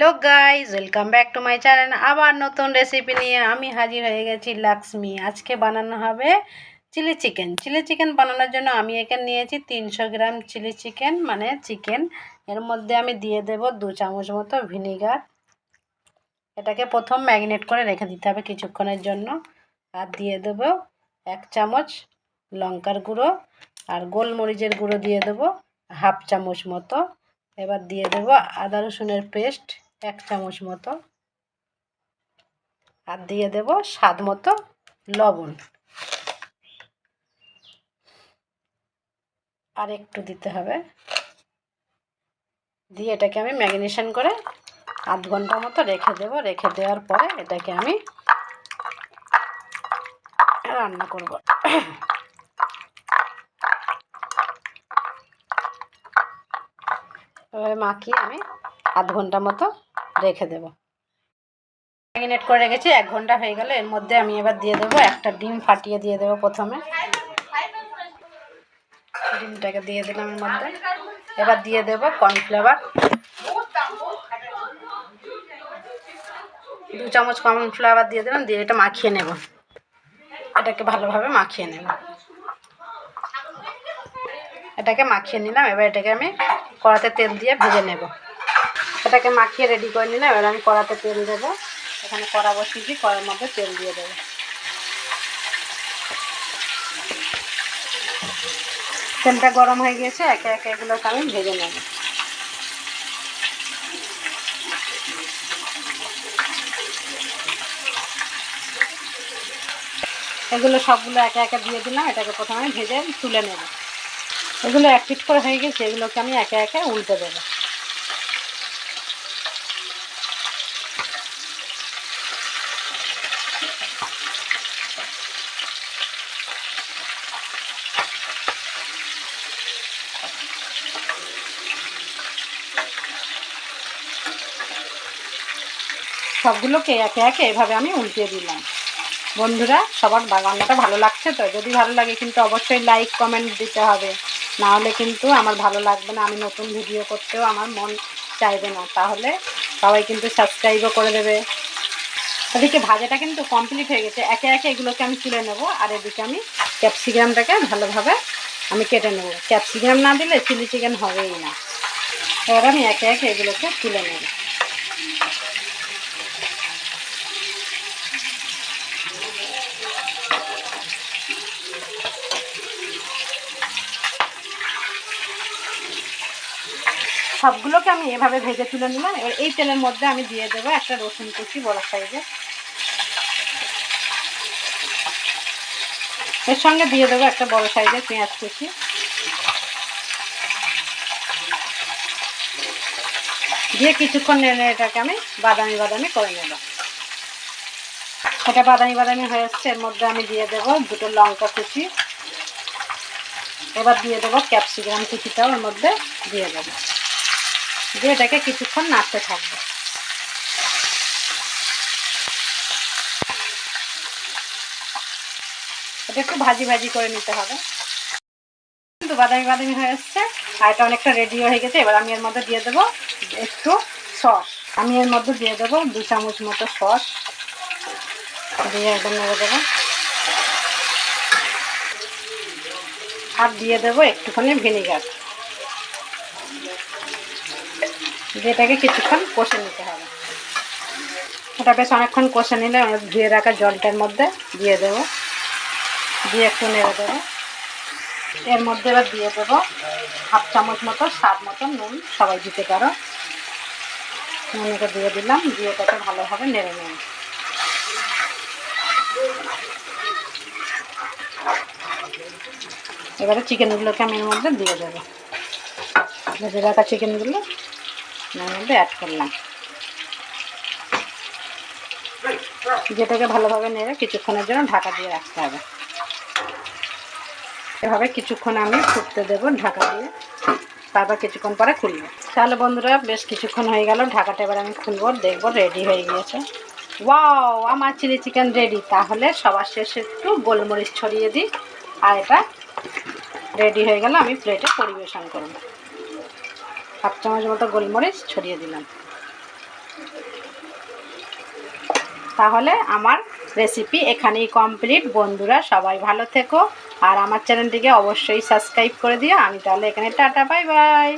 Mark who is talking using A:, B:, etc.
A: Hello guys welcome back to my channel আবার নতুন recipe নিয়ে আমি হাজির হয়ে গেছি লাক্সমি। আজকে বানানো হবে চিলি চিকেন চিলি চিকেন বানানোর জন্য আমি এখানে নিয়েছি তিনশো গ্রাম চিলি চিকেন মানে চিকেন এর মধ্যে আমি দিয়ে দেব দু চামচ মতো ভিনিগার এটাকে প্রথম ম্যাগনেট করে রেখে দিতে হবে কিছুক্ষণের জন্য। আর দিয়ে দেব এক চামচ লঙ্কার গুঁড়ো আর গোলমরিচের গুঁড়ো দিয়ে দেবো হাফ চামচ মতো। এবার দিয়ে দেবো আদা রসুনের পেস্ট এক চামচ মতো। আর দিয়ে দেব স্বাদ মতো লবণ। আর একটু দিতে হবে। দিয়ে এটাকে আমি ম্যাগনেশন করে আধ ঘণ্টা মতো রেখে দেব। রেখে দেওয়ার পরে এটাকে আমি রান্না করব। এবারে মাখিয়ে আমি আধ ঘণ্টা মতো রেখে দেব। ম্যারিনেট করে রেখেছি, এক ঘণ্টা হয়ে গেলে, এর মধ্যে আমি এবার দিয়ে দেবো একটা ডিম ফাটিয়ে দিয়ে দেবো প্রথমে। ডিমটাকে দিয়ে দিলাম এর মধ্যে। এবার দিয়ে দেবো কর্নফ্লেভার দু চামচ কর্নফ্লেভার দিয়ে দিলাম, দিয়ে এটা মাখিয়ে নেব। এটাকে ভালোভাবে মাখিয়ে নেব। এটাকে মাখিয়ে নিলাম, এবার এটাকে আমি কড়াতে তেল দিয়ে ভেজে নেব। এটাকে মাখিয়ে রেডি করে নিলাম। এবার আমি কড়াতে তেল দেবো। এখানে কড়া বসিয়েছি, কড়ার মধ্যে তেল দিয়ে দেবো। তেলটা গরম হয়ে গিয়েছে, একে একে এগুলোকে আমি ভেজে নেব। এগুলো সবগুলো একে একে দিয়ে দিলাম। এটাকে প্রথমে ভেজে তুলে নেব। এগুলো এক পিট করে হয়ে গেছে, এগুলোকে আমি একে একে উল্টে দেবো। সবগুলোকে একে একে এভাবে আমি উল্টে দিলাম। বন্ধুরা, সবার বাগানটা ভালো লাগছে তো? যদি ভালো লাগে কিন্তু অবশ্যই লাইক কমেন্ট দিতে হবে। না হলে কিন্তু আমার ভালো লাগবে না, আমি নতুন ভিডিও করতেও আমার মন চাইবে না। তাহলে সবাই কিন্তু সাবস্ক্রাইবও করে দেবে। এদিকে ভাজাটা কিন্তু কমপ্লিট হয়ে গেছে। একে একে এগুলোকে আমি তুলে নেব আর এদিকে আমি ক্যাপসিকামটাকে ভালোভাবে আমি কেটে নেব। ক্যাপসিকাম না দিলে চিলি চিকেন হবেই না। এবার আমি একে একে এগুলোকে তুলে নেব। সবগুলোকে আমি এভাবে ভেজে তুলে নিলাম। এবার এই তেলের মধ্যে আমি দিয়ে দেবো একটা রসুন কুচি বড় সাইজে। এর সঙ্গে দিয়ে দেবো একটা বড় সাইজের পেঁয়াজ কুচি। দিয়ে কিছুক্ষণ নেড়ে এটাকে আমি বাদামি বাদামি করে নেব। এটা বাদামি বাদামি হয়ে এসছে, এর মধ্যে আমি দিয়ে দেবো দুটো লঙ্কা কুচি। এবার দিয়ে দেবো ক্যাপসিকাম কুচিটাও এর মধ্যে দিয়ে দেবো। দিয়ে এটাকে কিছুক্ষণ নাড়তে থাকবে। এটা একটু ভাজি ভাজি করে নিতে হবে। কিন্তু বাদামি বাদামি হয়ে এসছে, আর এটা অনেকটা রেডি হয়ে গেছে। এবার আমি এর মধ্যে দিয়ে দেবো একটু সস। আমি এর মধ্যে দিয়ে দেবো দু চামচ মতো সস। দিয়ে একদম নেড়ে দেবো। আর দিয়ে দেবো একটুখানি ভিনিগার দিয়ে এটাকে কিছুক্ষণ কষে নিতে হবে। এটা বেশ অনেকক্ষণ কষে নিলে ধুয়ে রাখা জলটার মধ্যে দিয়ে দেবো। দিয়ে একটু নেড়ে দেবো। এর মধ্যে এবার দিয়ে দেবো হাফ চামচ মতো স্বাদ মতো নুন, সবাই দিতে পারো। নুনকে দিয়ে দিলাম, দিয়ে এটাকে ভালোভাবে নেড়ে নেব। এবারে চিকেনগুলোকে আমি এর মধ্যে দিয়ে দেবো। ভেজে রাখা চিকেনগুলো এর মধ্যে অ্যাড করলাম। যেটাকে ভালোভাবে নেড়ে কিছুক্ষণের জন্য ঢাকা দিয়ে রাখতে হবে। এভাবে কিছুক্ষণ আমি ফুটতে দেবো ঢাকা দিয়ে। তারপর কিছুক্ষণ পরে খুলবো। তাহলে বন্ধুরা, বেশ কিছুক্ষণ হয়ে গেল। ঢাকাটা এবার আমি খুলবো, দেখব রেডি হয়ে গিয়েছে। ওয়াও আমার চিলি চিকেন রেডি তাহলে সবার শেষে একটু গোলমরিচ ছড়িয়ে দিই। আর এটা রেডি হয়ে গেল, আমি প্লেটে পরিবেশন করব। হাফ চামচ মতো গোলমরিচ ছড়িয়ে দিলাম। তাহলে আমার রেসিপি এখানেই কমপ্লিট বন্ধুরা, সবাই ভালো থেকো। আর আমার চ্যানেলটিকে অবশ্যই সাবস্ক্রাইব করে দিও। আমি তাহলে এখানে টাটা বাই বাই